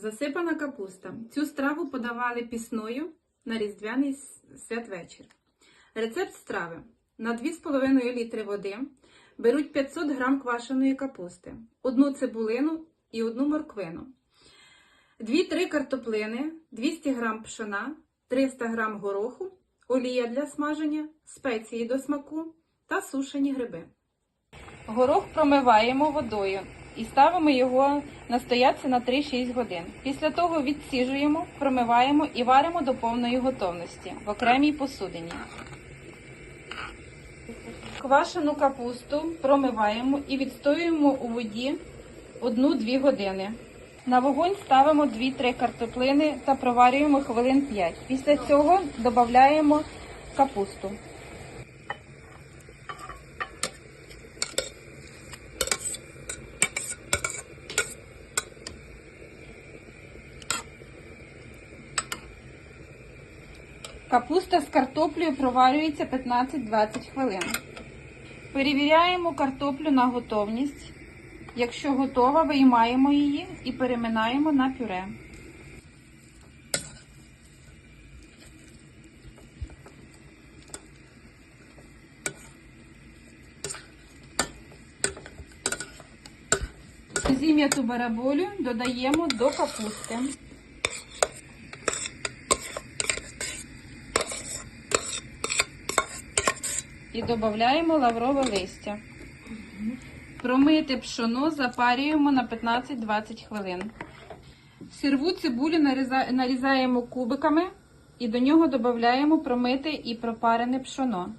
Засипана капуста. Цю страву подавали пісною на різдвяний святвечір. Рецепт страви. На 2,5 літри води беруть 500 грам квашеної капусти, одну цибулину і одну морквину, 2-3 картоплини, 200 грам пшона, 300 грам гороху, олія для смаження, спеції до смаку та сушені гриби. Горох промиваємо водою і ставимо його настоятися на 3-6 годин. Після того відсіжуємо, промиваємо і варимо до повної готовності в окремій посудині. Квашену капусту промиваємо і відстоюємо у воді 1-2 години. На вогонь ставимо 2-3 картоплини та проварюємо хвилин 5. Після цього додаємо капусту. Капуста з картоплею проварюється 15-20 хвилин. Перевіряємо картоплю на готовність. Якщо готова, виймаємо її і переминаємо на пюре. Зім'яту бараболю додаємо до капусти. І додаємо лаврове листя. Промити пшоно запарюємо на 15-20 хвилин. Сирву цибулю нарізаємо кубиками і до нього додаємо промите і пропарене пшоно.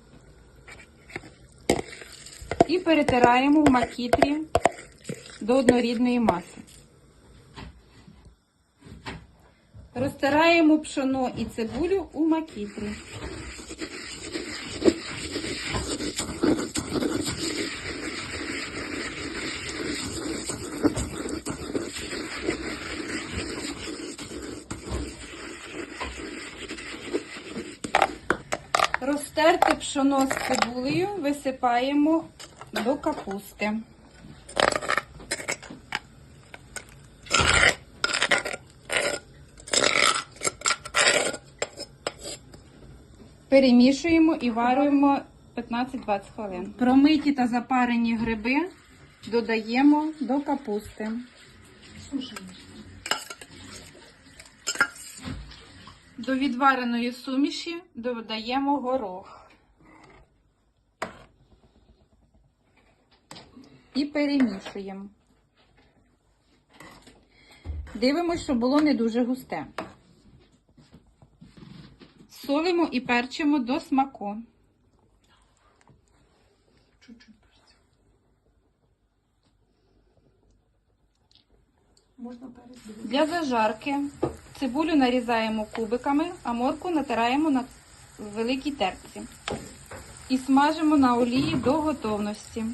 І перетираємо в макітрі до однорідної маси. Розтираємо пшоно і цибулю у макітрі. Розтерте пшоно з цибулею висипаємо до капусти. Перемішуємо і варюємо 15-20 хвилин. Промиті та запарені гриби додаємо до капусти. До відвареної суміші додаємо горох. І перемішуємо. Дивимось, щоб було не дуже густе. Солимо і перчимо до смаку. Чуть-чуть перцю. Можна перець? Для зажарки цибулю нарізаємо кубиками, а морку натираємо на великій терці. І смажимо на олії до готовності.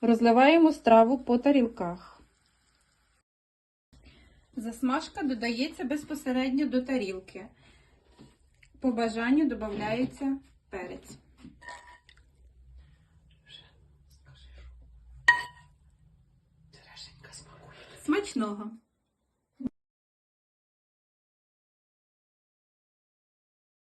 Розливаємо страву по тарілках. Засмажка додається безпосередньо до тарілки. По бажанню додається перець. Смачного!